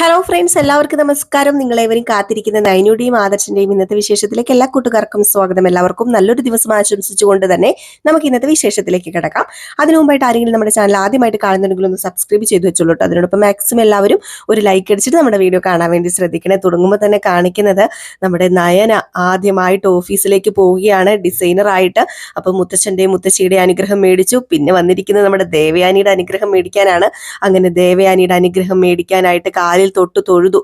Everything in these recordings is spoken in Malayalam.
ഹലോ ഫ്രണ്ട്സ് എല്ലാവർക്കും നമസ്കാരം. നിങ്ങളേവരും കാത്തിരിക്കുന്ന നൈനുടെയും ആദർശന്റെയും ഇന്നത്തെ വിശേഷത്തിലേക്ക് എല്ലാ കൂട്ടുകാർക്കും സ്വാഗതം. എല്ലാവർക്കും നല്ലൊരു ദിവസം ആശംസിച്ചുകൊണ്ട് തന്നെ നമുക്ക് ഇന്നത്തെ വിശേഷത്തിലേക്ക് കിടക്കാം. അതിനു മുമ്പായിട്ട് ആരെങ്കിലും നമ്മുടെ ചാനൽ ആദ്യമായിട്ട് കാണുന്നുണ്ടെങ്കിൽ ഒന്ന് സബ്സ്ക്രൈബ് ചെയ്ത് വെച്ചോളൂട്ടോ അതിനോടൊപ്പം മാക്സിമം എല്ലാവരും ഒരു ലൈക്ക് അടിച്ചിട്ട് നമ്മുടെ വീഡിയോ കാണാൻ വേണ്ടി ശ്രദ്ധിക്കണേ. തുടങ്ങുമ്പോൾ തന്നെ കാണിക്കുന്നത് നമ്മുടെ നയന ആദ്യമായിട്ട് ഓഫീസിലേക്ക് പോവുകയാണ്. ഡിസൈനർ ആയിട്ട് അപ്പൊ മുത്തച്ഛന്റെയും മുത്തശ്ശിയുടെയും അനുഗ്രഹം മേടിച്ചു. പിന്നെ വന്നിരിക്കുന്നത് നമ്മുടെ ദേവയാനിയുടെ അനുഗ്രഹം മേടിക്കാനാണ്. അങ്ങനെ ദേവയാനിയുടെ അനുഗ്രഹം മേടിക്കാനായിട്ട് കാലിൽ തൊട്ട് തൊഴുതു.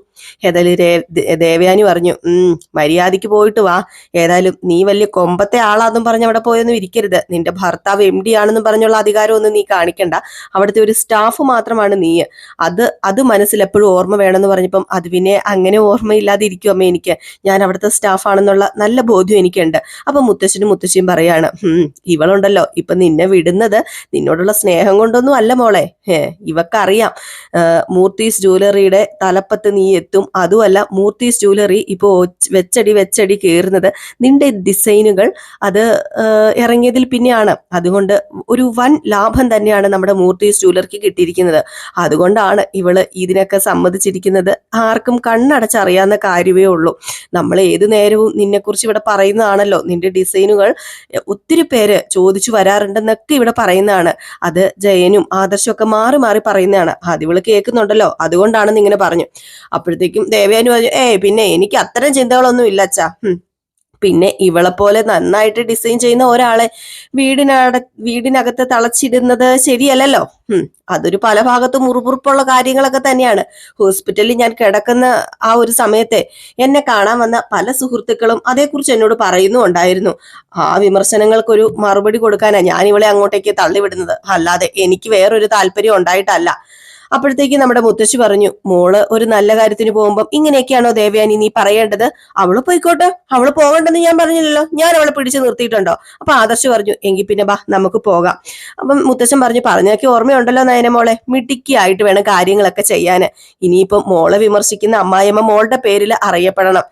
രേ- ദേവയാനി പറഞ്ഞു ഉം മര്യാദയ്ക്ക് പോയിട്ട് വാ. ഏതായാലും നീ വലിയ കൊമ്പത്തെ ആളാന്നും പറഞ്ഞ് അവിടെ പോയൊന്നും ഇരിക്കരുത്. നിന്റെ ഭർത്താവ് എം ഡി ആണെന്നും പറഞ്ഞുള്ള അധികാരമൊന്നും നീ കാണിക്കണ്ട. അവിടുത്തെ ഒരു സ്റ്റാഫ് മാത്രമാണ് നീ. അത് അത് മനസ്സിൽ എപ്പോഴും ഓർമ്മ വേണമെന്ന് പറഞ്ഞപ്പം അത് പിന്നെ അങ്ങനെ ഓർമ്മയില്ലാതെ ഇരിക്കും അമ്മ എനിക്ക്. ഞാൻ അവിടുത്തെ സ്റ്റാഫാണെന്നുള്ള നല്ല ബോധ്യം എനിക്കുണ്ട്. അപ്പൊ മുത്തശ്ശനും മുത്തശ്ശിയും പറയാണ് "ഹും, ഇവളുണ്ടല്ലോ. ഇപ്പൊ നിന്നെ വിടുന്നത് നിന്നോടുള്ള സ്നേഹം കൊണ്ടൊന്നും അല്ല മോളെ. ഇവക്കറിയാം. മൂർത്തീസ് ജ്വല്ലറിയുടെ തലപ്പത്ത് നീ എത്തും. അതുമല്ല മൂർത്തീസ് ജ്വല്ലറി ഇപ്പോൾ വെച്ചടി വെച്ചടി കയറുന്നത് നിന്റെ ഡിസൈനുകൾ അത് ഇറങ്ങിയതിൽ പിന്നെയാണ്. അതുകൊണ്ട് ഒരു വൻ ലാഭം തന്നെയാണ് നമ്മുടെ മൂർത്തീസ് ജ്വല്ലറിക്ക് കിട്ടിയിരിക്കുന്നത്. അതുകൊണ്ടാണ് ഇവൾ ഇതിനൊക്കെ സമ്മതിച്ചിരിക്കുന്നത്. ആർക്കും കണ്ണടച്ചറിയാവുന്ന കാര്യമേ ഉള്ളൂ. നമ്മൾ ഏത് നേരവും നിന്നെക്കുറിച്ച് ഇവിടെ പറയുന്നതാണല്ലോ. നിന്റെ ഡിസൈനുകൾ ഒത്തിരി പേര് ചോദിച്ചു വരാറുണ്ടെന്നൊക്കെ ഇവിടെ പറയുന്നതാണ്. അത് ജയനും ആദർശവും ഒക്കെ മാറി മാറി പറയുന്നതാണ്. അത് ഇവൾ കേൾക്കുന്നുണ്ടല്ലോ. അതുകൊണ്ടാണെന്ന് ഇങ്ങനെ പറഞ്ഞു. അപ്പോഴത്തേക്കും ദേവയാനി പറഞ്ഞു ഏയ് പിന്നെ എനിക്ക് അത്തരം ചിന്തകളൊന്നും ഇല്ല അച്ഛാ. പിന്നെ ഇവളെ പോലെ നന്നായിട്ട് ഡിസൈൻ ചെയ്യുന്ന ഒരാളെ വീടിനട വീടിനകത്ത് തളച്ചിടുന്നത് ശരിയല്ലല്ലോ. അതൊരു പല ഭാഗത്തും മുറുപുറുപ്പുള്ള കാര്യങ്ങളൊക്കെ തന്നെയാണ്. ഹോസ്പിറ്റലിൽ ഞാൻ കിടക്കുന്ന ആ ഒരു സമയത്തെ എന്നെ കാണാൻ വന്ന പല സുഹൃത്തുക്കളും അതേക്കുറിച്ച് എന്നോട് പറയുന്നുണ്ടായിരുന്നു ആ വിമർശനങ്ങൾക്കൊരു മറുപടി കൊടുക്കാനാണ് ഞാൻ ഇവളെ അങ്ങോട്ടേക്ക് തള്ളിവിടുന്നത്. അല്ലാതെ എനിക്ക് വേറൊരു താല്പര്യം ഉണ്ടായിട്ടല്ല. അപ്പോഴത്തേക്ക് നമ്മുടെ മുത്തശ്ശി പറഞ്ഞു മോൾ ഒരു നല്ല കാര്യത്തിന് പോകുമ്പോൾ ഇങ്ങനെയൊക്കെയാണോ ദേവയാനി നീ പറയേണ്ടത്? അവൾ പോയിക്കോട്ടെ അവൾ പോകണ്ടെന്ന് ഞാൻ പറഞ്ഞില്ലല്ലോ. ഞാൻ അവളെ പിടിച്ചു നിർത്തിയിട്ടുണ്ടോ? അപ്പൊ ആദർശ് പറഞ്ഞു എങ്കിൽ പിന്നെ ബാ നമുക്ക് പോകാം. അപ്പം മുത്തശ്ശൻ പറഞ്ഞു പറഞ്ഞൊക്കെ ഓർമ്മയുണ്ടല്ലോ നയന മോളെ മിടുക്കിയായിട്ട് വേണം കാര്യങ്ങളൊക്കെ ചെയ്യാന്. ഇനിയിപ്പം മോളെ വിമർശിക്കുന്ന അമ്മായിയമ്മ മോളുടെ പേരിൽ അറിയപ്പെടണം.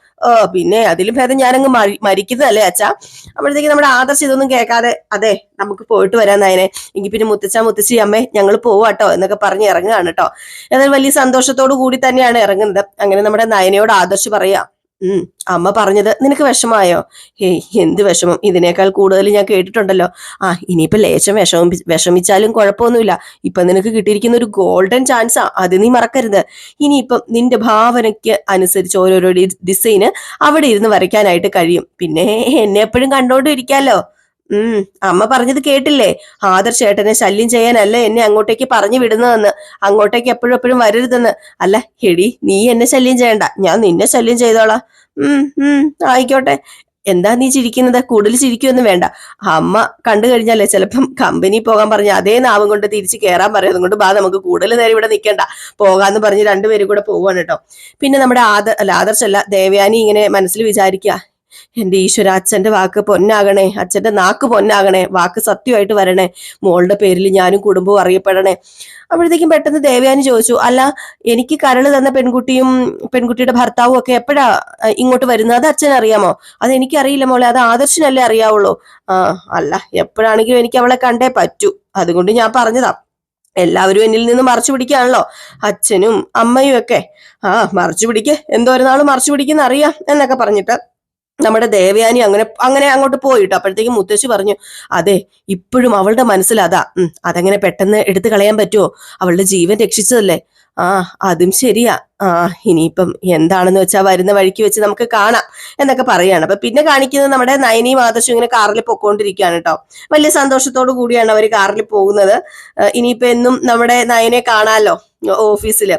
പിന്നെ അതിലും ഭേദം ഞാനങ്ങ് മരി- മരിക്കുന്നതല്ലേ അച്ഛാ? അപ്പോഴത്തേക്ക് നമ്മുടെ ആദർശ് ഇതൊന്നും കേൾക്കാതെ അതെ നമുക്ക് പോയിട്ട് വരാൻ നയനെ. എങ്കിൽ പിന്നെ മുത്തച്ഛ മുത്തശ്ശി അമ്മേ ഞങ്ങൾ പോവാട്ടോ എന്നൊക്കെ പറഞ്ഞ് ഇറങ്ങുകയാണ് കേട്ടോ എന്നാൽ വലിയ സന്തോഷത്തോടു കൂടി തന്നെയാണ് ഇറങ്ങുന്നത്. അങ്ങനെ നമ്മുടെ നയനയോട് ആദർശ് പറയാ. ഉം അമ്മ പറഞ്ഞത് നിനക്ക് വിഷമായോ? ഹേയ് എന്ത് വിഷമം? ഇതിനേക്കാൾ കൂടുതൽ ഞാൻ കേട്ടിട്ടുണ്ടല്ലോ. ആ ഇനിയിപ്പോ ലേശം വിഷമം വിഷമിച്ചാലും കുഴപ്പമൊന്നുമില്ല. ഇപ്പൊ നിനക്ക് കിട്ടിയിരിക്കുന്ന ഒരു ഗോൾഡൻ ചാൻസാ അത് നീ മറക്കരുത്. ഇനിയിപ്പം നിന്റെ ഭാവനയ്ക്ക് അനുസരിച്ച് ഓരോരോ ഡിസൈന് അവിടെ ഇരുന്ന് വരയ്ക്കാനായിട്ട് കഴിയും. പിന്നെ എന്നെ എപ്പോഴും കണ്ടോണ്ട് ഇരിക്കാലോ ഉം അമ്മ പറഞ്ഞത് കേട്ടില്ലേ? ആദർശ് ചേട്ടനെ ശല്യം ചെയ്യാനല്ല എന്നെ അങ്ങോട്ടേക്ക് പറഞ്ഞു വിടുന്നതെന്ന്. അങ്ങോട്ടേക്ക് എപ്പോഴും എപ്പോഴും വരരുതെന്ന്. അല്ല എടി നീ എന്നെ ശല്യം ചെയ്യണ്ട. ഞാൻ നിന്നെ ശല്യം ചെയ്തോളാം. ഉം ഉം ആയിക്കോട്ടെ. എന്താ നീ ചിരിക്കുന്നത്? കൂടുതൽ ചിരിക്കുമെന്ന് വേണ്ട. അമ്മ കണ്ടു കഴിഞ്ഞാലേ ചിലപ്പം കമ്പനി പോകാൻ പറഞ്ഞ അതേ നാവും കൊണ്ട് തിരിച്ച് കയറാൻ പറയുന്നത് കൊണ്ട് ബാ നമുക്ക് കൂടുതൽ നേരം ഇവിടെ നിൽക്കണ്ട. പോകാന്ന് പറഞ്ഞ് രണ്ടുപേരും കൂടെ പോവാണ് കേട്ടോ. പിന്നെ നമ്മുടെ ആദർ അല്ല ആദർശല്ല ദേവയാനി ഇങ്ങനെ മനസ്സിൽ വിചാരിക്കുക. എന്റെ ഈശ്വര അച്ഛന്റെ വാക്ക് പൊന്നാകണേ അച്ഛന്റെ നാക്ക് പൊന്നാകണേ വാക്ക് സത്യമായിട്ട് വരണേ മോളുടെ പേരിൽ ഞാനും കുടുംബവും അറിയപ്പെടണേ. അപ്പോഴത്തേക്കും പെട്ടെന്ന് ദേവയാനി ചോദിച്ചു അല്ല എനിക്ക് കരൾ തന്ന പെൺകുട്ടിയും പെൺകുട്ടിയുടെ ഭർത്താവും ഒക്കെ എപ്പോഴാ ഇങ്ങോട്ട് വരുന്നത്? അത് അച്ഛൻ അറിയാമോ? അത് എനിക്കറിയില്ല മോളെ അത് ആദർശനല്ലേ അറിയാവുള്ളൂ. ആ അല്ല എപ്പോഴാണെങ്കിലും എനിക്ക് അവളെ കണ്ടേ പറ്റൂ. അതുകൊണ്ട് ഞാൻ പറഞ്ഞതാ. എല്ലാവരും എന്നിൽ നിന്ന് മറച്ചു പിടിക്കാണല്ലോ അച്ഛനും അമ്മയും ഒക്കെ. ആ മറച്ചു പിടിക്ക് എന്തോരുന്നാളും മറിച്ചു മറച്ചു പിടിക്കുന്ന അറിയാം എന്നൊക്കെ പറഞ്ഞിട്ട് നമ്മുടെ ദേവയാനി അങ്ങനെ അങ്ങനെ അങ്ങോട്ട് പോയിട്ട് അപ്പോഴത്തേക്കും മുത്തശ്ശി പറഞ്ഞു അതെ ഇപ്പോഴും അവളുടെ മനസ്സിൽ അതാ അതങ്ങനെ പെട്ടെന്ന് എടുത്തു കളയാൻ പറ്റുമോ അവളുടെ ജീവൻ രക്ഷിച്ചതല്ലേ? ആ അതും ശരിയാ. ആ ഇനിയിപ്പം എന്താണെന്ന് വെച്ചാൽ വരുന്ന വഴിക്ക് വെച്ച് നമുക്ക് കാണാം എന്നൊക്കെ പറയാണ്. അപ്പൊ പിന്നെ കാണിക്കുന്നത് നമ്മുടെ നയനിയും ആദർശം ഇങ്ങനെ കാറിൽ പൊക്കോണ്ടിരിക്കുകയാണ് കേട്ടോ. വലിയ സന്തോഷത്തോടു കൂടിയാണ് അവർ കാറിൽ പോകുന്നത്. ഇനിയിപ്പോ എന്നും നമ്മുടെ നയനെ കാണാമല്ലോ ഓഫീസിൽ.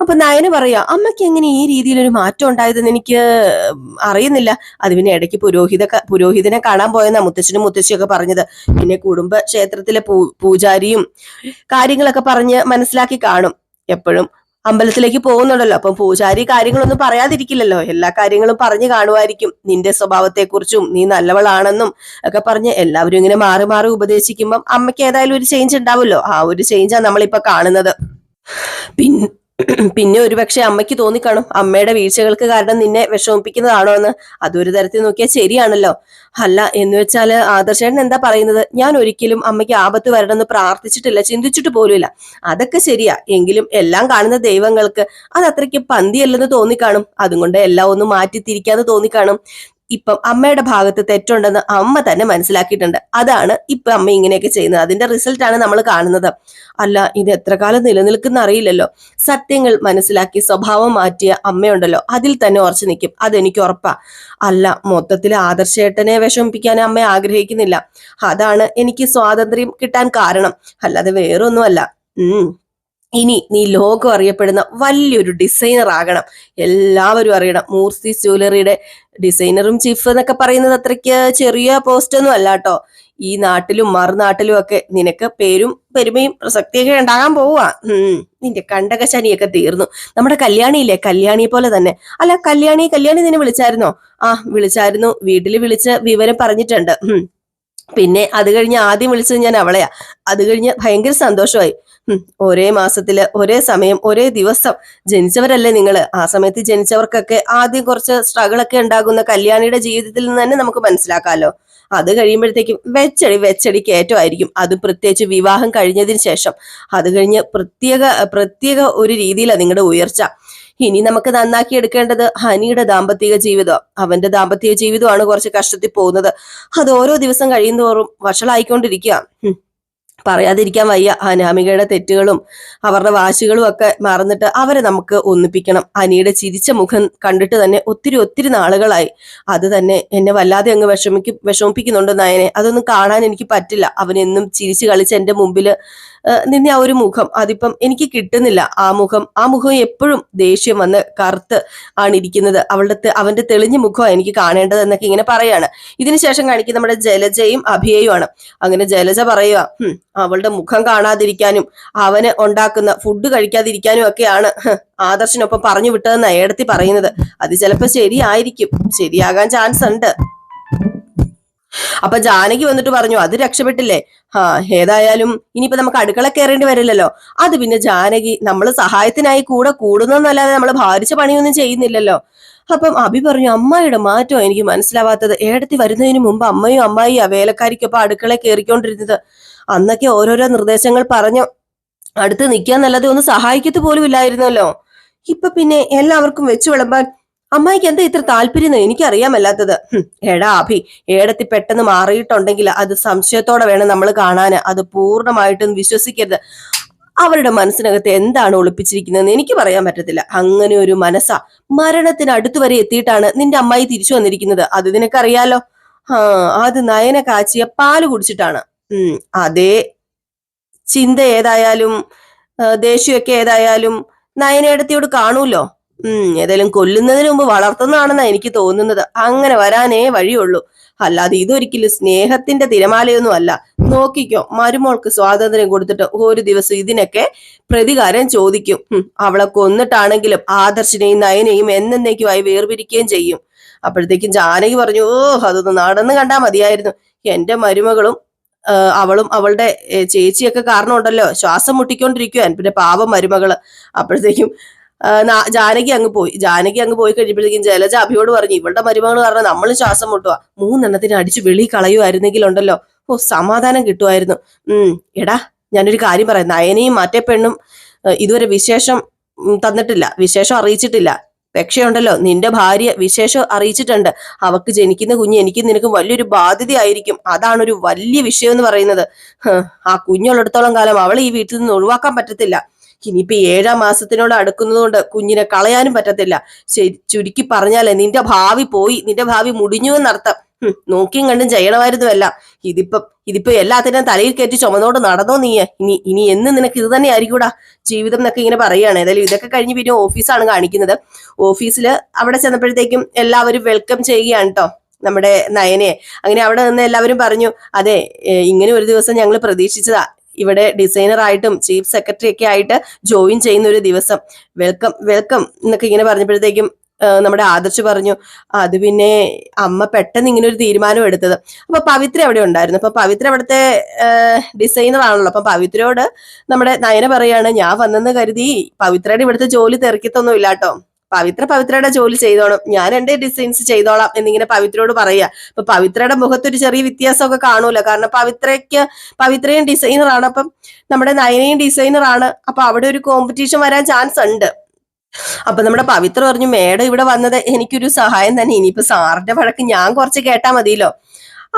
അപ്പൊ നയന പറയാ അമ്മയ്ക്ക് എങ്ങനെ ഈ രീതിയിൽ ഒരു മാറ്റം ഉണ്ടായതെന്ന് എനിക്ക് അറിയുന്നില്ല. അത് പിന്നെ ഇടയ്ക്ക് പുരോഹിത പുരോഹിതനെ കാണാൻ പോയെന്നാ മുത്തച്ഛനും മുത്തശ്ശിയൊക്കെ പറഞ്ഞത്. പിന്നെ കുടുംബ ക്ഷേത്രത്തിലെ പൂജാരിയും കാര്യങ്ങളൊക്കെ പറഞ്ഞ് മനസ്സിലാക്കി കാണും. എപ്പോഴും അമ്പലത്തിലേക്ക് പോകുന്നുണ്ടല്ലോ. അപ്പം പൂജാരി കാര്യങ്ങളൊന്നും പറയാതിരിക്കില്ലല്ലോ. എല്ലാ കാര്യങ്ങളും പറഞ്ഞു കാണുമായിരിക്കും. നിന്റെ സ്വഭാവത്തെക്കുറിച്ചും നീ നല്ലവളാണെന്നും ഒക്കെ പറഞ്ഞ് എല്ലാവരും ഇങ്ങനെ മാറി മാറി ഉപദേശിക്കുമ്പം അമ്മയ്ക്ക് ഏതായാലും ഒരു ചേഞ്ച് ഉണ്ടാവുമല്ലോ. ആ ഒരു ചേഞ്ചാ നമ്മളിപ്പോ കാണുന്നത്. പിൻ പിന്നെ ഒരുപക്ഷെ അമ്മയ്ക്ക് തോന്നിക്കാണും അമ്മയുടെ വീഴ്ചകൾക്ക് കാരണം നിന്നെ വിഷമിപ്പിക്കുന്നതാണോ എന്ന് അതൊരു തരത്തിൽ നോക്കിയാൽ ശരിയാണല്ലോ. അല്ല എന്ന് വെച്ചാൽ ആദർശേട്ടൻ എന്താ പറയുന്നത്? ഞാൻ ഒരിക്കലും അമ്മയ്ക്ക് ആപത്ത് വരണമെന്ന് പ്രാർത്ഥിച്ചിട്ടില്ല ചിന്തിച്ചിട്ട് പോലുമില്ല. അതൊക്കെ ശരിയാ. എങ്കിലും എല്ലാം കാണുന്ന ദൈവങ്ങൾക്ക് അത് അത്രയ്ക്ക് പന്തിയല്ലെന്ന് തോന്നിക്കാണും. അതുകൊണ്ട് എല്ലാം ഒന്ന് മാറ്റി തിരിക്കാന്ന് തോന്നിക്കാണും. ഇപ്പം അമ്മയുടെ ഭാഗത്ത് തെറ്റുണ്ടെന്ന് അമ്മ തന്നെ മനസ്സിലാക്കിയിട്ടുണ്ട്. അതാണ് ഇപ്പൊ അമ്മ ഇങ്ങനെയൊക്കെ ചെയ്യുന്നത്. അതിന്റെ റിസൾട്ട് ആണ് നമ്മൾ കാണുന്നത്. അല്ല ഇത് എത്ര കാലം നിലനിൽക്കുന്ന അറിയില്ലല്ലോ. സത്യങ്ങൾ മനസ്സിലാക്കി സ്വഭാവം മാറ്റിയ അമ്മയുണ്ടല്ലോ. അതിൽ തന്നെ ഉറച്ചു നിൽക്കും. അതെനിക്ക് ഉറപ്പാ. അല്ല മൊത്തത്തിൽ ആദർശേട്ടനെ വിഷമിപ്പിക്കാൻ അമ്മ ആഗ്രഹിക്കുന്നില്ല. അതാണ് എനിക്ക് സ്വാതന്ത്ര്യം കിട്ടാൻ കാരണം. അല്ലാതെ വേറൊന്നുമല്ല. ഉം. ഇനി നീ ലോകം അറിയപ്പെടുന്ന വലിയൊരു ഡിസൈനർ ആകണം. എല്ലാവരും അറിയണം. മൂർത്തി ജ്വല്ലറിയുടെ ഡിസൈനറും ചീഫ് എന്നൊക്കെ പറയുന്നത് അത്രയ്ക്ക് ചെറിയ പോസ്റ്റ് ഒന്നും അല്ല കേട്ടോ ഈ നാട്ടിലും മറുനാട്ടിലും ഒക്കെ നിനക്ക് പേരും പെരുമയും പ്രസക്തിയൊക്കെ ഉണ്ടാകാൻ പോവാ നിന്റെ കണ്ടകശനിയൊക്കെ തീർന്നു. നമ്മുടെ കല്യാണിയില്ലേ? കല്യാണിയെ പോലെ തന്നെ. അല്ല കല്യാണി കല്യാണി നിന്നെ വിളിച്ചായിരുന്നോ? ആ വിളിച്ചായിരുന്നു. വീട്ടിൽ വിളിച്ച് വിവരം പറഞ്ഞിട്ടുണ്ട്. പിന്നെ അത് കഴിഞ്ഞ് ആദ്യം വിളിച്ചത് ഞാൻ അവളെയാ. അത് കഴിഞ്ഞ് ഭയങ്കര സന്തോഷമായി. ഒരേ മാസത്തിൽ ഒരേ സമയം ഒരേ ദിവസം ജനിച്ചവരല്ലേ നിങ്ങൾ? ആ സമയത്ത് ജനിച്ചവർക്കൊക്കെ ആദ്യം കുറച്ച് സ്ട്രഗിൾ ഒക്കെ ഉണ്ടാകുന്ന കല്യാണിയുടെ ജീവിതത്തിൽ നിന്ന് തന്നെ നമുക്ക് മനസ്സിലാക്കാമല്ലോ അത് കഴിയുമ്പോഴത്തേക്കും വെച്ചടി വെച്ചടി കയറ്റമായിരിക്കും. അത് പ്രത്യേകിച്ച് വിവാഹം കഴിഞ്ഞതിന് ശേഷം. അത് കഴിഞ്ഞ് പ്രത്യേക പ്രത്യേക ഒരു രീതിയിലാണ് നിങ്ങളുടെ ഉയർച്ച. ഇനി നമുക്ക് നന്നാക്കി എടുക്കേണ്ടത് ഹനിയുടെ ദാമ്പത്തിക ജീവിതം. അവന്റെ ദാമ്പത്തിക ജീവിതമാണ് കുറച്ച് കഷ്ടത്തിൽ പോകുന്നത്. അത് ഓരോ ദിവസം കഴിയുന്നതോറും വഷളായിക്കൊണ്ടിരിക്കുക. പറയാതിരിക്കാൻ വയ്യ. അനാമികയുടെ തെറ്റുകളും അവരുടെ വാശികളും ഒക്കെ മറന്നിട്ട് അവരെ നമുക്ക് ഒന്നിപ്പിക്കണം. അനിയുടെ ചിരിച്ച മുഖം കണ്ടിട്ട് തന്നെ ഒത്തിരി ഒത്തിരി നാളുകളായി. അത് തന്നെ എന്നെ വല്ലാതെ അങ്ങ് വിഷമിക്കും വിഷമിപ്പിക്കുന്നുണ്ട് നയനെ. അതൊന്നും കാണാൻ എനിക്ക് പറ്റില്ല. അവനെന്നും ചിരിച്ചു കളിച്ച് എന്റെ മുമ്പിൽ നിന്നെ ആ ഒരു മുഖം അതിപ്പം എനിക്ക് കിട്ടുന്നില്ല. ആ മുഖം ആ മുഖം എപ്പോഴും ദേഷ്യം വന്ന് കറുത്ത് ആണ് ഇരിക്കുന്നത് അവളുടെ അവന്റെ തെളിഞ്ഞ മുഖം എനിക്ക് കാണേണ്ടത് എന്നൊക്കെ ഇങ്ങനെ പറയാണ്. ഇതിനുശേഷം കാണിക്കുന്ന നമ്മുടെ ജലജയും അഭിയയുമാണ്. അങ്ങനെ ജലജ പറയുക "ഹും, അവളുടെ മുഖം കാണാതിരിക്കാനും അവന് ഉണ്ടാക്കുന്ന ഫുഡ് കഴിക്കാതിരിക്കാനും ഒക്കെയാണ് ആദർശനൊപ്പം പറഞ്ഞു വിട്ടതെന്ന് ഏടത്തി പറയുന്നത്. അത് ചിലപ്പോ ശരിയായിരിക്കും. ശരിയാകാൻ ചാൻസ് ഉണ്ട്. അപ്പൊ ജാനകി വന്നിട്ട് പറഞ്ഞു അത് രക്ഷപ്പെട്ടില്ലേ? ആ ഏതായാലും ഇനിയിപ്പോ നമുക്ക് അടുക്കള കയറേണ്ടി വരില്ലല്ലോ. അത് പിന്നെ ജാനകി നമ്മൾ സഹായത്തിനായി കൂടെ കൂടുന്നതെന്നല്ലാതെ നമ്മൾ ഭാരിച്ച പണിയൊന്നും ചെയ്യുന്നില്ലല്ലോ. അപ്പം അഭി പറഞ്ഞു അമ്മായിയുടെ മാറ്റം എനിക്ക് മനസ്സിലാവാത്തത് ഏടത്തി വരുന്നതിന് മുമ്പ് അമ്മയും അമ്മായി ആ വേലക്കാരിക്കൊപ്പം അടുക്കള കയറിക്കൊണ്ടിരുന്നത് അന്നൊക്കെ ഓരോരോ നിർദ്ദേശങ്ങൾ പറഞ്ഞു അടുത്ത് നിൽക്കാന്നല്ലാതെ ഒന്ന് സഹായിക്കത്ത് പോലും ഇല്ലായിരുന്നല്ലോ ഇപ്പൊ പിന്നെ എല്ലാവർക്കും വെച്ചു വിളമ്പാൻ അമ്മായിക്ക് എന്താ ഇത്ര താല്പര്യം എനിക്കറിയാമല്ലാത്തത്? എടാ അഭി ഏടത്തി പെട്ടെന്ന് മാറിയിട്ടുണ്ടെങ്കിൽ അത് സംശയത്തോടെ വേണം നമ്മൾ കാണാൻ അത് പൂർണമായിട്ടും വിശ്വസിക്കരുത്. അവരുടെ മനസ്സിനകത്ത് എന്താണ് ഒളിപ്പിച്ചിരിക്കുന്നതെന്ന് എനിക്ക് പറയാൻ പറ്റത്തില്ല. അങ്ങനെ ഒരു മനസ്സാ മരണത്തിന് അടുത്ത് വരെ എത്തിയിട്ടാണ് നിന്റെ അമ്മായി തിരിച്ചു വന്നിരിക്കുന്നത്. അത് നിനക്കറിയാലോ? ആ അത് നയന കാച്ചിയ പാൽ കുടിച്ചിട്ടാണ്. ഉം അതേ ചിന്ത ഏതായാലും ദേഷ്യമൊക്കെ ഏതായാലും നയനേടത്തിയോട് കാണൂലോ ഉം ഏതായാലും കൊല്ലുന്നതിന് മുമ്പ് വളർത്തുന്നതാണെന്നാ എനിക്ക് തോന്നുന്നത്. അങ്ങനെ വരാനേ വഴിയുള്ളൂ. അല്ലാതെ ഇതൊരിക്കലും സ്നേഹത്തിന്റെ തിരമാലയൊന്നും അല്ല. നോക്കിക്കോ മരുമോൾക്ക് സ്വാതന്ത്ര്യം കൊടുത്തിട്ട് ഒരു ദിവസം ഇതിനൊക്കെ പ്രതികാരം ചോദിക്കും. അവളെ കൊന്നിട്ടാണെങ്കിലും ആദർശിനെയും നയനെയും എന്നേക്കുമായി വേർപിരിക്കുകയും ചെയ്യും. അപ്പോഴത്തേക്കും ജാനകി പറഞ്ഞു ഓ അതൊന്ന് നടന്ന് കണ്ടാ മതിയായിരുന്നു. എന്റെ മരുമകളും അവളും അവളുടെ ചേച്ചിയൊക്കെ കാരണം ഉണ്ടല്ലോ ശ്വാസം മുട്ടിക്കൊണ്ടിരിക്കുവാൻ. പിന്നെ പാവം മരുമകൾ. അപ്പോഴത്തേക്കും ജാനകി അങ്ങ് പോയി. ജാനകി അങ്ങ് പോയി കഴിയുമ്പോഴത്തേക്കും ജലജ അഭിയോട് പറഞ്ഞു ഇവളുടെ മരുമകൾ കാരണം നമ്മൾ ശ്വാസം മുട്ടുക മൂന്നെണ്ണത്തിന് അടിച്ചു വെളി കളയുമായിരുന്നെങ്കിൽ ഉണ്ടല്ലോ ഓ സമാധാനം കിട്ടുമായിരുന്നു ഉം എടാ ഞാനൊരു കാര്യം പറയാം. നയനയും മറ്റേ പെണ്ണും ഇതുവരെ വിശേഷം തന്നിട്ടില്ല. വിശേഷം അറിയിച്ചിട്ടില്ല. രക്ഷയുണ്ടല്ലോ. നിന്റെ ഭാര്യ വിശേഷം അറിയിച്ചിട്ടുണ്ട്. അവക്ക് ജനിക്കുന്ന കുഞ്ഞ് എനിക്ക് നിനക്ക് വലിയൊരു ബാധ്യതയായിരിക്കും. അതാണ് ഒരു വലിയ വിഷയം എന്ന് പറയുന്നത് ആ കുഞ്ഞുള്ളിടത്തോളം കാലം അവൾ ഈ വീട്ടിൽ നിന്ന് ഒഴിവാക്കാൻ പറ്റത്തില്ല. ഇനിയിപ്പോ ഏഴാം മാസത്തിനോട് അടുക്കുന്നതുകൊണ്ട് കുഞ്ഞിനെ കളയാനും പറ്റത്തില്ല. ചുരുക്കി പറഞ്ഞാലേ നിന്റെ ഭാവി പോയി നിന്റെ ഭാവി മുടിഞ്ഞു എന്നർത്ഥം. നോക്കിയും കണ്ടും ചെയ്യണമായിരുന്നു അല്ല ഇതിപ്പം ഇതിപ്പോ എല്ലാത്തിനും തലയിൽ കയറ്റി ചുമന്നോട് നടന്നോ നീ ഇനി ഇനി എന്ന് നിനക്ക് ഇത് തന്നെ ആയിരിക്കൂടാ? ജീവിതം എന്നൊക്കെ ഇങ്ങനെ പറയുകയാണ്. ഏതായാലും ഇതൊക്കെ കഴിഞ്ഞ് പിന്നെ ഓഫീസാണ് കാണിക്കുന്നത്. ഓഫീസിൽ അവിടെ ചെന്നപ്പോഴത്തേക്കും എല്ലാവരും വെൽക്കം ചെയ്യുകയാണ് കേട്ടോ നമ്മുടെ നയനെ അങ്ങനെ അവിടെ നിന്ന് എല്ലാവരും പറഞ്ഞു അതെ ഇങ്ങനെ ഒരു ദിവസം ഞങ്ങൾ പ്രതീക്ഷിച്ചതാ. ഇവിടെ ഡിസൈനർ ആയിട്ടും ചീഫ് സെക്രട്ടറി ഒക്കെ ആയിട്ട് ജോയിൻ ചെയ്യുന്ന ഒരു ദിവസം. വെൽക്കം വെൽക്കം എന്നൊക്കെ ഇങ്ങനെ പറഞ്ഞപ്പോഴത്തേക്കും നമ്മുടെ ആദർശ് പറഞ്ഞു അത് പിന്നെ അമ്മ പെട്ടെന്ന് ഇങ്ങനെ ഒരു തീരുമാനം എടുത്തത്. അപ്പൊ പവിത്ര അവിടെ ഉണ്ടായിരുന്നു. അപ്പൊ പവിത്ര അവിടുത്തെ ഡിസൈനർ ആണല്ലോ. അപ്പൊ പവിത്രയോട് നമ്മുടെ നയന പറയാണ് ഞാൻ വന്നെന്ന് കരുതി പവിത്രയുടെ ഇവിടുത്തെ ജോലി തെറിക്കത്തൊന്നും ഇല്ലാട്ടോ പവിത്ര പവിത്രയുടെ ജോലി ചെയ്തോണം ഞാൻ എന്റെ ഡിസൈൻസ് ചെയ്തോളാം എന്നിങ്ങനെ പവിത്രയോട് പറയുക. അപ്പൊ പവിത്രയുടെ മുഖത്തൊരു ചെറിയ വ്യത്യാസമൊക്കെ കാണൂല. കാരണം പവിത്രയ്ക്ക് പവിത്രയും ഡിസൈനറാണ് അപ്പം നമ്മുടെ നയനയും ഡിസൈനറാണ് അപ്പൊ അവിടെ ഒരു കോമ്പറ്റീഷൻ വരാൻ ചാൻസ് ഉണ്ട്. അപ്പൊ നമ്മുടെ പവിത്ര പറഞ്ഞു മേഡം ഇവിടെ വന്നത് എനിക്കൊരു സഹായം തന്നെ. ഇനിയിപ്പോ സാറിന്റെ വഴക്ക് ഞാൻ കുറച്ച് കേട്ടാ മതിയല്ലോ.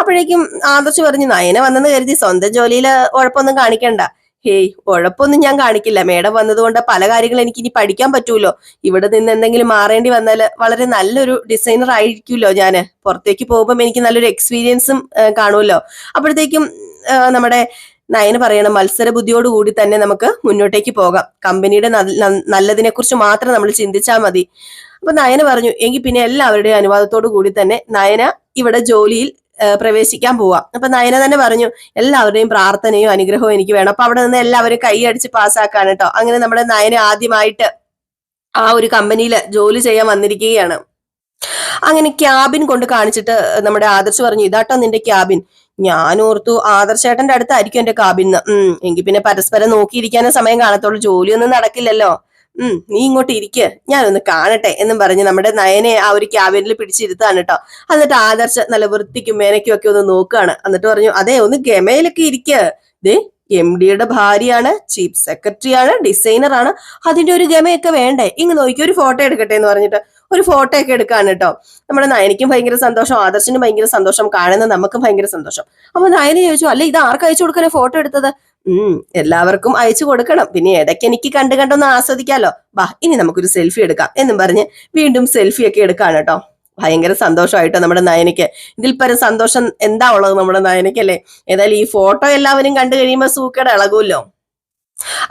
അപ്പോഴേക്കും ആദർശ് പറഞ്ഞു നയന വന്നെന്ന് കരുതി സ്വന്തം ജോലിയിൽ ഉഴപ്പൊന്നും കാണിക്കണ്ട. ഹേയ് ഉഴപ്പൊന്നും ഞാൻ കാണിക്കില്ല. മേഡം വന്നതുകൊണ്ട് പല കാര്യങ്ങളും എനിക്ക് ഇനി പഠിക്കാൻ പറ്റൂലോ. ഇവിടെ നിന്ന് എന്തെങ്കിലും മാറേണ്ടി വന്നാൽ വളരെ നല്ലൊരു ഡിസൈനർ ആയിരിക്കുമല്ലോ ഞാൻ പുറത്തേക്ക് പോകുമ്പോൾ എനിക്ക് നല്ലൊരു എക്സ്പീരിയൻസും കാണുമല്ലോ. അപ്പോഴത്തേക്കും നമ്മുടെ നയന് പറയണം മത്സര ബുദ്ധിയോട് കൂടി തന്നെ നമുക്ക് മുന്നോട്ടേക്ക് പോകാം. കമ്പനിയുടെ നല്ലതിനെ കുറിച്ച് മാത്രം നമ്മൾ ചിന്തിച്ചാൽ മതി. അപ്പൊ നയന പറഞ്ഞു എങ്കിൽ പിന്നെ എല്ലാവരുടെയും അനുവാദത്തോടു കൂടി തന്നെ നയന ഇവിടെ ജോലിയിൽ പ്രവേശിക്കാൻ പോവാം. അപ്പൊ നയന തന്നെ പറഞ്ഞു എല്ലാവരുടെയും പ്രാർത്ഥനയും അനുഗ്രഹവും എനിക്ക് വേണം. അപ്പൊ അവിടെ നിന്ന് എല്ലാവരും കൈയടിച്ച് പാസ്സാക്കാണ് കേട്ടോ അങ്ങനെ നമ്മുടെ നയന ആദ്യമായിട്ട് ആ ഒരു കമ്പനിയിൽ ജോലി ചെയ്യാൻ വന്നിരിക്കുകയാണ്. അങ്ങനെ ക്യാബിൻ കൊണ്ട് കാണിച്ചിട്ട് നമ്മുടെ ആദർശ് പറഞ്ഞു ഇതാട്ടോ നിന്റെ ക്യാബിൻ. ഞാൻ ഓർത്തു ആദർശേട്ടന്റെ അടുത്തായിരിക്കും എന്റെ കാബിൻ ഉം എങ്കിൽ പിന്നെ പരസ്പരം നോക്കിയിരിക്കാനേ സമയം കാണത്തുള്ളൂ. ജോലിയൊന്നും നടക്കില്ലല്ലോ. ഉം നീ ഇങ്ങോട്ട് ഇരിക്ക ഞാനൊന്ന് കാണട്ടെ എന്നും പറഞ്ഞ് നമ്മുടെ നയനെ ആ ഒരു ക്യാബിനിൽ പിടിച്ചിരുത്താണ് കേട്ടോ. എന്നിട്ട് ആദർശ നല്ല വൃത്തിക്കും മേനയ്ക്കും ഒക്കെ ഒന്ന് നോക്കുകയാണ്. എന്നിട്ട് പറഞ്ഞു അതെ ഒന്ന് ഗമയിലൊക്കെ ഇരിക്ക. ദേ എം ഡിയുടെ ഭാര്യയാണ് ചീഫ് സെക്രട്ടറി ആണ് ഡിസൈനർ ആണ് അതിന്റെ ഒരു ഗമയൊക്കെ വേണ്ടേ? ഇങ്ങ് നോക്കി ഒരു ഫോട്ടോ എടുക്കട്ടെ എന്ന് പറഞ്ഞിട്ട് ഒരു ഫോട്ടോ ഒക്കെ എടുക്കാണ് കേട്ടോ. നമ്മുടെ നയനിക്കും ഭയങ്കര സന്തോഷം ആദർശിനും ഭയങ്കര സന്തോഷം കാണുന്ന നമുക്കും ഭയങ്കര സന്തോഷം. അപ്പൊ നയന ചോദിച്ചു അല്ല ഇത് ആർക്ക് അയച്ചു കൊടുക്കാനേ ഫോട്ടോ എടുത്തത്? ഉം എല്ലാവർക്കും അയച്ചു കൊടുക്കണം. പിന്നെ ഇടയ്ക്ക് എനിക്ക് കണ്ടു കണ്ടൊന്ന് ആസ്വദിക്കാലോ. ബാ ഇനി നമുക്കൊരു സെൽഫി എടുക്കാം. എന്നും പറഞ്ഞ് വീണ്ടും സെൽഫി ഒക്കെ എടുക്കാണ് കേട്ടോ. ഭയങ്കര സന്തോഷമായിട്ടോ നമ്മുടെ നയനയ്ക്ക്. ഇതിൽ പരം സന്തോഷം എന്താ ഉള്ളത് നമ്മുടെ നയനയ്ക്ക് അല്ലേ ഏതായാലും ഈ ഫോട്ടോ എല്ലാവരും കണ്ടു കഴിയുമ്പോൾ സൂക്കേട് ഇളകുമല്ലോ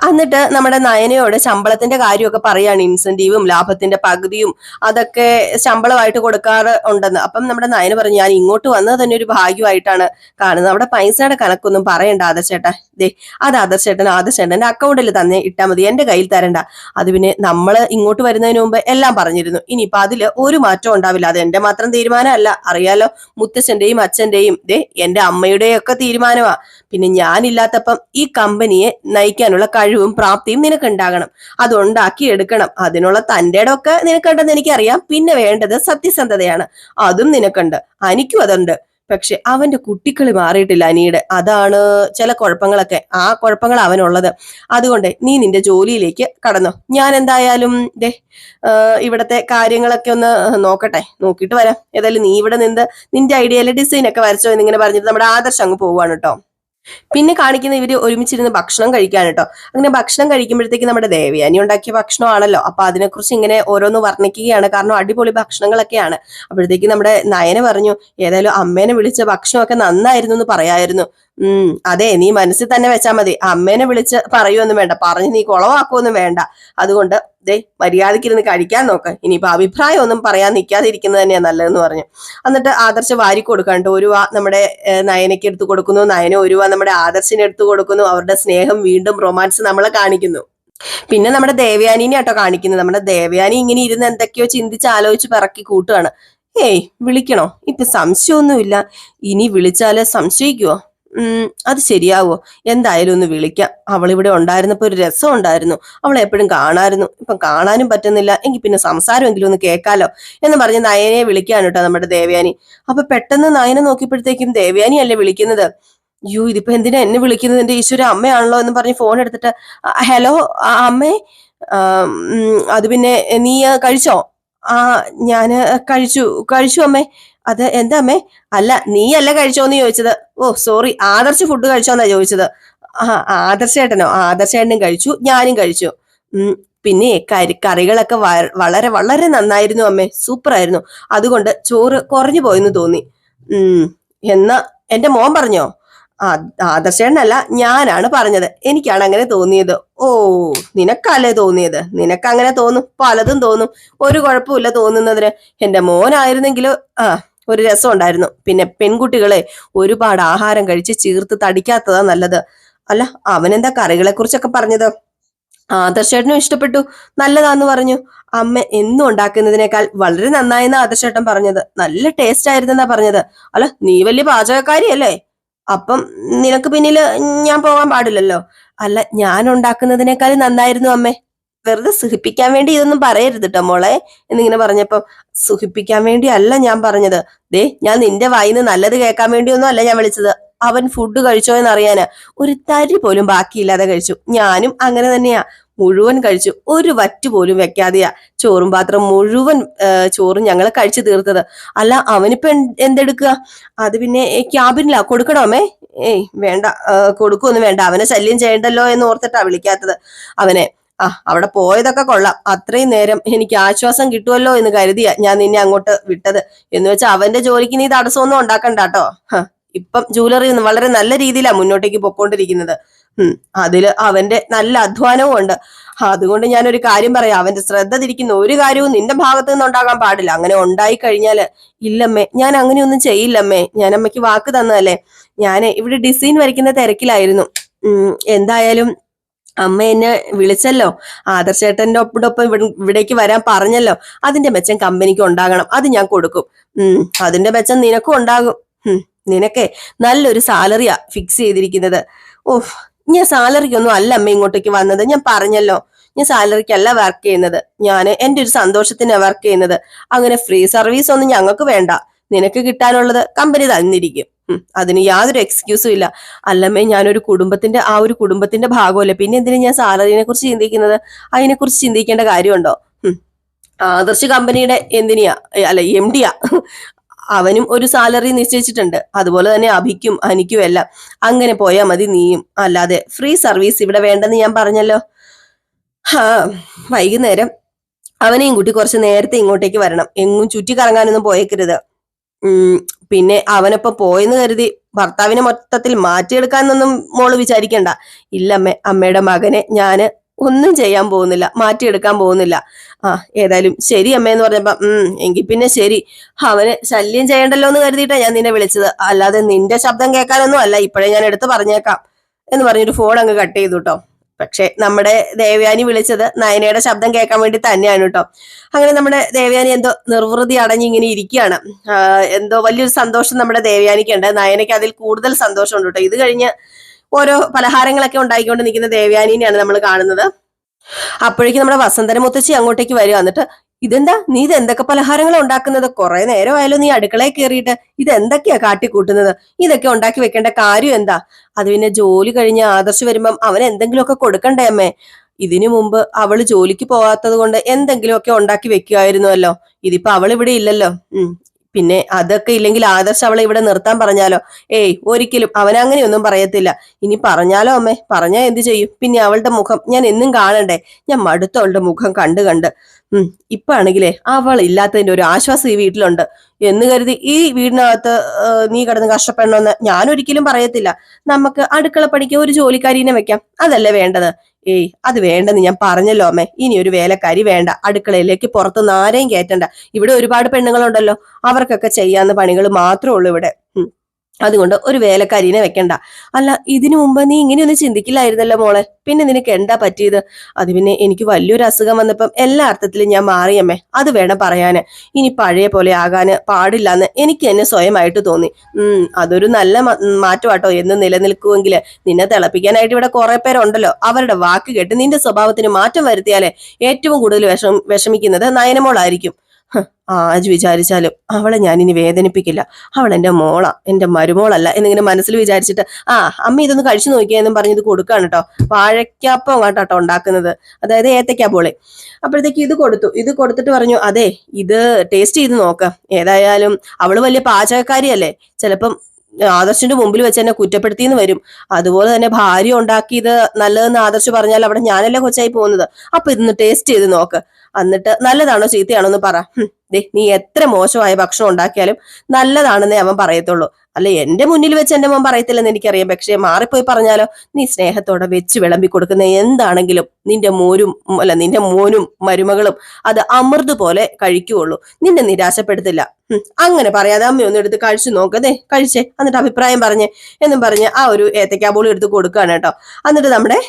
എന്നിട്ട് നമ്മുടെ നയനയോട് ശമ്പളത്തിന്റെ കാര്യമൊക്കെ പറയാണ്. ഇൻസെന്റീവും ലാഭത്തിന്റെ പകുതിയും അതൊക്കെ ശമ്പളമായിട്ട് കൊടുക്കാറ് ഉണ്ടെന്ന്. അപ്പം നമ്മുടെ നയന പറഞ്ഞു ഞാൻ ഇങ്ങോട്ട് വന്നത് തന്നെ ഒരു ഭാഗ്യമായിട്ടാണ് കാണുന്നത്. അവിടെ പൈസയുടെ കണക്കൊന്നും പറയണ്ട ആദർശേട്ടാ. ദേ അത് ആദർശേട്ടൻ ആദർശേട്ടന്റെ അക്കൗണ്ടിൽ തന്നെ ഇട്ടാൽ മതി. എന്റെ കയ്യിൽ തരണ്ട. അത് പിന്നെ നമ്മൾ ഇങ്ങോട്ട് വരുന്നതിന് മുമ്പ് എല്ലാം പറഞ്ഞിരുന്നു. ഇനിയിപ്പൊ അതിൽ ഒരു മാറ്റം ഉണ്ടാവില്ല. അത് എന്റെ മാത്രം തീരുമാനമല്ല. അറിയാലോ മുത്തച്ഛന്റെയും അച്ഛന്റെയും. ദേ എന്റെ അമ്മയുടെയും ഒക്കെ തീരുമാനമാ. പിന്നെ ഞാനില്ലാത്തപ്പം ഈ കമ്പനിയെ നയിക്കാനുള്ള കഴിവും പ്രാപ്തിയും നിനക്ക് ഉണ്ടാകണം അത് ഉണ്ടാക്കി എടുക്കണം. അതിനുള്ള തന്റെ ഇടമൊക്കെ നിനക്കുണ്ടെന്ന് എനിക്കറിയാം. പിന്നെ വേണ്ടത് സത്യസന്ധതയാണ്. അതും നിനക്കുണ്ട്. എനിക്കും അതുണ്ട്. പക്ഷെ അവന്റെ കുട്ടിക്കളി മാറിയിട്ടില്ല അനിയുടെ. അതാണ് ചില കുഴപ്പങ്ങളൊക്കെ. ആ കുഴപ്പങ്ങൾ അവനുള്ളത്. അതുകൊണ്ട് നീ നിന്റെ ജോലിയിലേക്ക് കടന്നു. ഞാൻ എന്തായാലും ദേ ഇവിടത്തെ കാര്യങ്ങളൊക്കെ ഒന്ന് നോക്കട്ടെ. നോക്കിയിട്ട് വരാം. ഏതായാലും നീ ഇവിടെ നിന്ന് നിന്റെ ഐഡിയയിലെ ഡിസൈൻ ഒക്കെ വരച്ചോ എന്നിങ്ങനെ പറഞ്ഞിട്ട് നമ്മുടെ ആദർശം അങ്ങ് പോവാണ് കേട്ടോ. പിന്നെ കാണിക്കുന്ന ഇവർ ഒരുമിച്ചിരുന്ന് ഭക്ഷണം കഴിക്കാൻ കേട്ടോ അങ്ങനെ ഭക്ഷണം കഴിക്കുമ്പോഴത്തേക്ക് നമ്മുടെ ദേവയാനി ഉണ്ടാക്കിയ ഭക്ഷണമാണല്ലോ. അപ്പൊ അതിനെക്കുറിച്ച് ഇങ്ങനെ ഓരോന്ന് വർണിക്കുകയാണ്. കാരണം അടിപൊളി ഭക്ഷണങ്ങളൊക്കെയാണ്. അപ്പോഴത്തേക്ക് നമ്മുടെ നയന പറഞ്ഞു ഏതായാലും അമ്മേനെ വിളിച്ച ഭക്ഷണമൊക്കെ നന്നായിരുന്നു എന്ന് പറയായിരുന്നു. ഉം അതെ നീ മനസ്സിൽ തന്നെ വെച്ചാ മതി. അമ്മേനെ വിളിച്ച് പറയുമൊന്നും വേണ്ട. പറഞ്ഞ് നീ കുളവാക്കുമൊന്നും വേണ്ട. അതുകൊണ്ട് ദേ മര്യാദയ്ക്കിരുന്ന് കഴിക്കാൻ നോക്ക്. ഇനിയിപ്പോ അഭിപ്രായം ഒന്നും പറയാൻ നിൽക്കാതിരിക്കുന്നത് തന്നെയാണ് നല്ലതെന്ന് പറഞ്ഞു. എന്നിട്ട് ആദർശ വാരി കൊടുക്കാണ്ട് ഒരു വാ നമ്മുടെ നയനയ്ക്ക് എടുത്തു കൊടുക്കുന്നു. നയന ഒരു വാ നമ്മുടെ ആദർശിനെ എടുത്തു കൊടുക്കുന്നു. അവരുടെ സ്നേഹം വീണ്ടും റൊമാൻസ് നമ്മളെ കാണിക്കുന്നു. പിന്നെ നമ്മുടെ ദേവയാനിനെ ആട്ടോ കാണിക്കുന്നത്. നമ്മുടെ ദേവയാനി ഇങ്ങനെ ഇരുന്ന് എന്തൊക്കെയോ ചിന്തിച്ച് ആലോചിച്ച് പിറക്കി കൂട്ടുകയാണ് ഏയ് വിളിക്കണോ? ഇപ്പൊ സംശയമൊന്നുമില്ല. ഇനി വിളിച്ചാൽ സംശയിക്കുവോ? അത് ശരിയാവോ? എന്തായാലും ഒന്ന് വിളിക്കാം. അവൾ ഇവിടെ ഉണ്ടായിരുന്നപ്പോ ഒരു രസം ഉണ്ടായിരുന്നു. അവളെ എപ്പോഴും കാണായിരുന്നു. ഇപ്പം കാണാനും പറ്റുന്നില്ല. എങ്കിൽ പിന്നെ സംസാരമെങ്കിലും ഒന്ന് കേൾക്കാലോ എന്ന് പറഞ്ഞ് നയനെ വിളിക്കാണ് കേട്ടോ നമ്മുടെ ദേവയാനി. അപ്പൊ പെട്ടെന്ന് നയനെ നോക്കിയപ്പോഴത്തേക്കും ദേവയാനി അല്ലേ വിളിക്കുന്നത്? അയ്യോ ഇതിപ്പോ എന്തിനാ എന്നെ വിളിക്കുന്നത്? എന്റെ ഈശ്വര അമ്മയാണല്ലോ എന്ന് പറഞ്ഞ് ഫോൺ എടുത്തിട്ട് ഹലോ അമ്മേ അത് പിന്നെ നീ കഴിച്ചോ? ആ ഞാൻ കഴിച്ചു കഴിച്ചു അമ്മേ. അത് എന്താ അമ്മേ? അല്ല നീയല്ല കഴിച്ചോന്ന് ചോദിച്ചത്. ഓ സോറി ആദർശ് ഫുഡ് കഴിച്ചോന്നാ ചോദിച്ചത്. ആ ആദർശേട്ടനോ? ആദർശേട്ടനും കഴിച്ചു ഞാനും കഴിച്ചു. പിന്നെ കരി കറികളൊക്കെ വളരെ വളരെ നന്നായിരുന്നു അമ്മേ. സൂപ്പർ ആയിരുന്നു അതുകൊണ്ട് ചോറ് കുറഞ്ഞു പോയെന്ന് തോന്നി. ഉം എന്നാ എന്റെ മോൻ പറഞ്ഞോ? ആ ആദർശേട്ടനല്ല ഞാനാണ് പറഞ്ഞത്. എനിക്കാണ് അങ്ങനെ തോന്നിയത്. ഓ നിനക്കല്ലേ തോന്നിയത്? നിനക്ക് അങ്ങനെ തോന്നും പലതും തോന്നും. ഒരു കുഴപ്പമില്ല തോന്നുന്നതിന്. എന്റെ മോനായിരുന്നെങ്കിലോ ആ ഒരു രസം ഉണ്ടായിരുന്നു പിന്നെ പെൺകുട്ടികളെ ഒരുപാട് ആഹാരം കഴിച്ച് ചീർത്ത് തടിക്കാത്തതാ നല്ലത്. അല്ല അവനെന്താ കറികളെ കുറിച്ചൊക്കെ പറഞ്ഞത് ആദർശേട്ടനും ഇഷ്ടപ്പെട്ടു. നല്ലതാന്ന് പറഞ്ഞു. അമ്മ എന്നും ഉണ്ടാക്കുന്നതിനേക്കാൾ വളരെ നന്നായെന്ന് ആദർശേട്ടൻ പറഞ്ഞത്. നല്ല ടേസ്റ്റ് ആയിരുന്നെന്നാ പറഞ്ഞത്. അല്ല നീ വലിയ പാചകക്കാരിയല്ലേ? അപ്പം നിനക്ക് പിന്നിൽ ഞാൻ പോകാൻ പാടില്ലല്ലോ. അല്ല ഞാൻ ഉണ്ടാക്കുന്നതിനേക്കാൾ നന്നായിരുന്നു അമ്മേ. വെറുതെ സുഖിപ്പിക്കാൻ വേണ്ടി ഇതൊന്നും പറയരുത് കേട്ടോ മോളെ. എന്നിങ്ങനെ പറഞ്ഞപ്പോ സുഖിപ്പിക്കാൻ വേണ്ടി അല്ല ഞാൻ പറഞ്ഞത്. ദേ ഞാൻ നിന്റെ വായിന്ന് നല്ലത് കേൾക്കാൻ വേണ്ടിയൊന്നും അല്ല ഞാൻ വിളിച്ചത്. അവൻ ഫുഡ് കഴിച്ചോ എന്ന് അറിയാനാ ഒരു തരി പോലും ബാക്കിയില്ലാതെ കഴിച്ചു. ഞാനും അങ്ങനെ തന്നെയാ. മുഴുവൻ കഴിച്ചു. ഒരു വറ്റ് പോലും വെക്കാതെയാ ചോറും പാത്രം മുഴുവൻ ചോറും ഞങ്ങൾ കഴിച്ചു തീർത്തത്. അല്ല അവനിപ്പോ എന്ത് എന്തെടുക്കുക? അത് പിന്നെ ക്യാബിനില്ല ക്യാബിനിലാ. കൊടുക്കണോമേ ഏയ് വേണ്ട. കൊടുക്കൊന്നും വേണ്ട. അവനെ ശല്യം ചെയ്യണ്ടല്ലോ എന്ന് ഓർത്തിട്ടാ വിളിക്കാത്തത് അവനെ. ആ അവിടെ പോയതൊക്കെ കൊള്ളാം. അത്രയും നേരം എനിക്ക് ആശ്വാസം കിട്ടുമല്ലോ എന്ന് കരുതിയാ ഞാൻ നിന്നെ അങ്ങോട്ട് വിട്ടത്. എന്ന് വെച്ചാൽ അവന്റെ ജോലിക്ക് നീ തടസ്സമൊന്നും ഉണ്ടാക്കണ്ട കേട്ടോ. ഇപ്പം ജൂവലറി വളരെ നല്ല രീതിയിലാണ് മുന്നോട്ടേക്ക് പൊക്കോണ്ടിരിക്കുന്നത്. ഉം അതിൽ അവന്റെ നല്ല അധ്വാനവും ഉണ്ട്. അതുകൊണ്ട് ഞാനൊരു കാര്യം പറയാം. അവന്റെ ശ്രദ്ധ തിരിക്കുന്ന ഒരു കാര്യവും നിന്റെ ഭാഗത്തു നിന്ന് ഉണ്ടാകാൻ പാടില്ല. അങ്ങനെ ഉണ്ടായി കഴിഞ്ഞാൽ ഇല്ലമ്മേ ഞാൻ അങ്ങനെയൊന്നും ചെയ്യില്ലമ്മേ. ഞാൻ അമ്മയ്ക്ക് വാക്ക് തന്നതല്ലേ. ഞാൻ ഇവിടെ ഡിസൈൻ വരയ്ക്കുന്ന തിരക്കിലായിരുന്നു. എന്തായാലും അമ്മ എന്നെ വിളിച്ചല്ലോ. ആദർശേട്ടന്റെ ഒപ്പിടൊപ്പം ഇവിടെ- ഇവിടേക്ക് വരാൻ പറഞ്ഞല്ലോ. അതിന്റെ മെച്ചം കമ്പനിക്ക് ഉണ്ടാകണം. അത് ഞാൻ കൊടുക്കും. ഉം അതിന്റെ മെച്ചം നിനക്കും ഉണ്ടാകും. നിനക്കേ നല്ലൊരു സാലറിയാ ഫിക്സ് ചെയ്തിരിക്കുന്നത്. ഓഹ് ഞാൻ സാലറിക്കൊന്നും അല്ല അമ്മ ഇങ്ങോട്ടേക്ക് വന്നത്. ഞാൻ പറഞ്ഞല്ലോ ഞാൻ സാലറിക്കല്ല വർക്ക് ചെയ്യുന്നത്. ഞാൻ എന്റെ ഒരു സന്തോഷത്തിനാണ് വർക്ക് ചെയ്യുന്നത്. അങ്ങനെ ഫ്രീ സർവീസ് ഒന്നും ഞങ്ങൾക്ക് വേണ്ട. നിനക്ക് കിട്ടാനുള്ളത് കമ്പനി തന്നിരിക്കും. അതിന് യാതൊരു എക്സ്ക്യൂസും ഇല്ല. അല്ലമ്മേ ഞാനൊരു കുടുംബത്തിന്റെ ആ ഒരു കുടുംബത്തിന്റെ ഭാഗമല്ലേ. പിന്നെ എന്തിനാ ഞാൻ സാലറിനെ കുറിച്ച് ചിന്തിക്കുന്നത്? അതിനെ കുറിച്ച് ചിന്തിക്കേണ്ട കാര്യമുണ്ടോ. ആദർശ് കമ്പനിയുടെ എന്തിനാ അല്ല എം ഡിയാ അവനും ഒരു സാലറി നിശ്ചയിച്ചിട്ടുണ്ട്. അതുപോലെ തന്നെ അഭിക്കും അനിക്കും എല്ലാം. അങ്ങനെ പോയാൽ മതി നീയും. അല്ലാതെ ഫ്രീ സർവീസ് ഇവിടെ വേണ്ടെന്ന് ഞാൻ പറഞ്ഞല്ലോ. ഹാ വൈകുന്നേരം അവനെയും കൂട്ടി കുറച്ച് നേരത്തെ ഇങ്ങോട്ടേക്ക് വരണം. എങ്ങും ചുറ്റി കറങ്ങാനൊന്നും പോയേക്കരുത് പിന്നെ അവനൊപ്പം പോയെന്ന് കരുതി ഭർത്താവിനെ മൊത്തത്തിൽ മാറ്റിയെടുക്കാന്നൊന്നും മോൾ വിചാരിക്കണ്ട. ഇല്ലമ്മേ അമ്മയുടെ മകനെ ഞാൻ ഒന്നും ചെയ്യാൻ പോകുന്നില്ല മാറ്റിയെടുക്കാൻ പോകുന്നില്ല. ആ ഏതായാലും ശരി അമ്മയെന്ന് പറഞ്ഞപ്പോ ഉം എങ്കിൽ പിന്നെ ശരി. അവന് ശല്യം ചെയ്യണ്ടല്ലോ എന്ന് കരുതിയിട്ടാ ഞാൻ നിന്നെ വിളിച്ചത്. അല്ലാതെ നിന്റെ ശബ്ദം കേൾക്കാനൊന്നും അല്ല ഇപ്പോഴേ ഞാൻ എടുത്ത് പറഞ്ഞേക്കാം എന്ന് പറഞ്ഞൊരു ഫോൺ അങ്ങ് കട്ട് ചെയ്തു കേട്ടോ പക്ഷെ നമ്മുടെ ദേവയാനി വിളിച്ചത് നയനയുടെ ശബ്ദം കേൾക്കാൻ വേണ്ടി തന്നെയാണ് കേട്ടോ അങ്ങനെ നമ്മുടെ ദേവയാനി എന്തോ നിർവൃതി അടഞ്ഞ് ഇങ്ങനെ ഇരിക്കുകയാണ്. എന്തോ വലിയൊരു സന്തോഷം നമ്മുടെ ദേവയാനിക്കുണ്ട് നയനയ്ക്ക് അതിൽ കൂടുതൽ സന്തോഷമുണ്ട് കേട്ടോ ഇത് കഴിഞ്ഞ് ഓരോ പലഹാരങ്ങളൊക്കെ ഉണ്ടാക്കിക്കൊണ്ട് നിൽക്കുന്ന ദേവയാനിനെയാണ് നമ്മൾ കാണുന്നത്. അപ്പോഴേക്കും നമ്മുടെ വസന്തന മുത്തശ്ശി അങ്ങോട്ടേക്ക് വരിക. എന്നിട്ട് ഇതെന്താ? നീ ഇതെന്തൊക്കെ പലഹാരങ്ങളാണ് ഉണ്ടാക്കുന്നത്? കുറെ നേരമായാലും നീ അടുക്കളയിൽ കയറിയിട്ട് ഇത് എന്തൊക്കെയാ കാട്ടിക്കൂട്ടുന്നത്? ഇതൊക്കെ ഉണ്ടാക്കി വെക്കേണ്ട കാര്യം എന്താ? അത് പിന്നെ ജോലി കഴിഞ്ഞ് ആദർശ് വരുമ്പം അവൻ എന്തെങ്കിലുമൊക്കെ കൊടുക്കണ്ടേ അമ്മേ? ഇതിനു മുമ്പ് അവൾ ജോലിക്ക് പോവാത്തത് കൊണ്ട് എന്തെങ്കിലുമൊക്കെ ഉണ്ടാക്കി വെക്കുമായിരുന്നുവല്ലോ ഇതിപ്പോ അവൾ ഇവിടെ ഇല്ലല്ലോ. ഉം. പിന്നെ അതൊക്കെ ഇല്ലെങ്കിൽ ആദർശ് അവളെ ഇവിടെ നിർത്താൻ പറഞ്ഞാലോ? ഏയ് ഒരിക്കലും. അവൻ അങ്ങനെയൊന്നും പറയത്തില്ല. ഇനി പറഞ്ഞാലോ അമ്മേ? പറഞ്ഞാൽ എന്ത് ചെയ്യും? പിന്നെ അവളുടെ മുഖം ഞാൻ എന്നും കാണണ്ടേ? ഞാൻ മടുത്ത അവളുടെ മുഖം കണ്ട് കണ്ട്. ഉം ഇപ്പൊ ആണെങ്കിലേ അവൾ ഇല്ലാത്തതിന്റെ ഒരു ആശ്വാസം ഈ വീട്ടിലുണ്ട്. എന്ന് കരുതി ഈ വീടിനകത്ത് നീ കിടന്ന് കഷ്ടപ്പെടണമെന്ന് ഞാൻ ഒരിക്കലും പറയത്തില്ല. നമുക്ക് അടുക്കള പണിക്ക് ഒരു ജോലിക്കാരീനെ വെക്കാം. അതല്ലേ വേണ്ടത്? ഏയ് അത് വേണ്ടെന്ന് ഞാൻ പറഞ്ഞല്ലോ അമ്മേ. ഇനി ഒരു വേലക്കാരി വേണ്ട. അടുക്കളയിലേക്ക് പുറത്തുനിന്ന് ആരെയും കയറ്റണ്ട. ഇവിടെ ഒരുപാട് പെണ്ണുങ്ങളുണ്ടല്ലോ. അവർക്കൊക്കെ ചെയ്യാവുന്ന പണികൾ മാത്രമേ ഉള്ളൂ ഇവിടെ. അതുകൊണ്ട് ഒരു വേലക്കാരീനെ വെക്കണ്ട. അല്ല ഇതിനു മുമ്പ് നീ ഇങ്ങനെയൊന്നും ചിന്തിക്കില്ലായിരുന്നല്ലോ മോളെ. പിന്നെ നിനക്ക് എന്താ പറ്റിയത്? അത് പിന്നെ എനിക്ക് വലിയൊരു അസുഖം വന്നപ്പം എല്ലാ അർത്ഥത്തിലും ഞാൻ മാറിയമ്മേ. അത് വേണം പറയാന്. ഇനി പഴയ പോലെ ആകാന് പാടില്ലെന്ന് എനിക്ക് എന്നെ സ്വയമായിട്ട് തോന്നി. ഉം അതൊരു നല്ല മാറ്റമാട്ടോ. എന്ന് നിലനിൽക്കുമെങ്കിൽ നിന്നെ തിളപ്പിക്കാനായിട്ട് ഇവിടെ കുറെ പേരുണ്ടല്ലോ. അവരുടെ വാക്ക് കേട്ട് നിന്റെ സ്വഭാവത്തിന് മാറ്റം വരുത്തിയാലേ ഏറ്റവും കൂടുതൽ വിഷം വിഷമിക്കുന്നത് നയനമോളായിരിക്കും. ആജ് വിചാരിച്ചാലും അവളെ ഞാൻ ഇനി വേദനിപ്പിക്കില്ല. അവൾ എന്റെ മോളാ എന്റെ മരുമോളല്ല എന്നിങ്ങനെ മനസ്സിൽ വിചാരിച്ചിട്ട് ആ അമ്മ ഇതൊന്ന് കഴിച്ചു നോക്കിയെന്നും പറഞ്ഞ് ഇത് കൊടുക്കാണ് കേട്ടോ വാഴയ്ക്കാപ്പം കേട്ടോ ഉണ്ടാക്കുന്നത്. അതായത് ഏത്തയ്ക്കാ പോളെ. അപ്പോഴത്തേക്ക് ഇത് കൊടുത്തു. ഇത് കൊടുത്തിട്ട് പറഞ്ഞു അതെ ഇത് ടേസ്റ്റ് ചെയ്ത് നോക്കാം. ഏതായാലും അവൾ വലിയ പാചകക്കാരിയല്ലേ. ചിലപ്പം ആദർശിന്റെ മുമ്പിൽ വെച്ച് എന്നെ കുറ്റപ്പെടുത്തിന്ന് വരും. അതുപോലെ തന്നെ ഭാര്യ ഉണ്ടാക്കിയത് നല്ലതെന്ന് ആദർശ് പറഞ്ഞാൽ അവിടെ ഞാനല്ലേ കൊച്ചായി പോകുന്നത്. അപ്പൊ ഇന്ന് ടേസ്റ്റ് ചെയ്ത് നോക്ക്. എന്നിട്ട് നല്ലതാണോ ചീത്തയാണോ എന്ന് പറ. നീ എത്ര മോശമായ ഭക്ഷണം ഉണ്ടാക്കിയാലും നല്ലതാണെന്നേ അവൻ പറയത്തുള്ളൂ. അല്ല എന്റെ മുന്നിൽ വെച്ച് എന്റെ മോൻ പറയത്തില്ലെന്ന് എനിക്കറിയാം. പക്ഷെ മാറിപ്പോയി പറഞ്ഞാലോ നീ സ്നേഹത്തോടെ വെച്ച് വിളമ്പി കൊടുക്കുന്ന എന്താണെങ്കിലും നിന്റെ മോരും അല്ല നിന്റെ മോനും മരുമകളും അത് അമൃത് പോലെ കഴിക്കുള്ളൂ നിന്നെ നിരാശപ്പെടുത്തില്ല. അങ്ങനെ പറയാതെ അമ്മ ഒന്ന് എടുത്ത് കഴിച്ചു നോക്കതേ കഴിച്ചേ. എന്നിട്ട് അഭിപ്രായം പറഞ്ഞേ എന്നും പറഞ്ഞ് ആ ഒരു ഏത്തക്കാബോളി എടുത്ത് കൊടുക്കുകയാണ് കേട്ടോ. എന്നിട്ട് നമ്മുടെ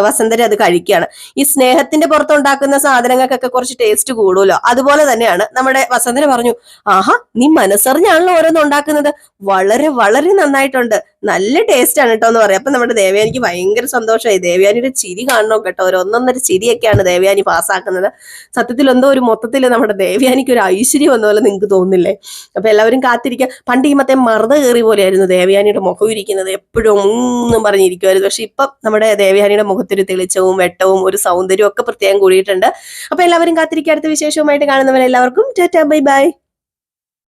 വസന്തര അത് കഴിക്കുകയാണ്. ഈ സ്നേഹത്തിന്റെ പുറത്തുണ്ടാക്കുന്ന സാധനങ്ങൾക്കൊക്കെ കുറച്ച് ടേസ്റ്റ് കൂടുമല്ലോ. അതുപോലെ തന്നെയാണ് നമ്മുടെ വസന്തര പറഞ്ഞു ആഹാ നീ മനസ്സറിഞ്ഞാണല്ലോ ഓരോന്ന് ഉണ്ടാക്കുന്നത്. വളരെ വളരെ നന്നായിട്ടുണ്ട്. നല്ല ടേസ്റ്റ് ആണ് കേട്ടോ എന്ന് പറയാം. അപ്പൊ നമ്മുടെ ദേവയാനിക്ക് ഭയങ്കര സന്തോഷമായി. ദേവയാനിയുടെ ചിരി കാണണോ കേട്ടോ. ഒരു ഒന്നൊന്നര ചിരിയൊക്കെയാണ് ദേവയാനി പാസ്സാക്കുന്നത് സത്യത്തിൽ എന്തോ ഒരു മൊത്തത്തിൽ നമ്മുടെ ദേവയാനിക്ക് ഒരു ഐശ്വര്യം വന്ന പോലെ നിങ്ങൾക്ക് തോന്നില്ലേ അപ്പൊ എല്ലാവരും കാത്തിരിക്കുക പണ്ട് ഈ മറ്റേ മറുത കയറി പോലെയായിരുന്നു ദേവയാനിയുടെ മുഖം ഇരിക്കുന്നത്. എപ്പോഴും ഒന്നും പറഞ്ഞിരിക്കുമായിരുന്നു പക്ഷെ ഇപ്പം നമ്മുടെ ദേവയാനിയുടെ മുഖത്തൊരു തെളിച്ചവും വെട്ടവും ഒരു സൗന്ദര്യവും ഒക്കെ പ്രത്യേകം കൂടിയിട്ടുണ്ട്. അപ്പൊ എല്ലാവരും കാത്തിരിക്കുക അടുത്ത വിശേഷവുമായിട്ട് കാണുന്നവരെല്ലാവർക്കും ടാറ്റാ ബൈ ബൈ.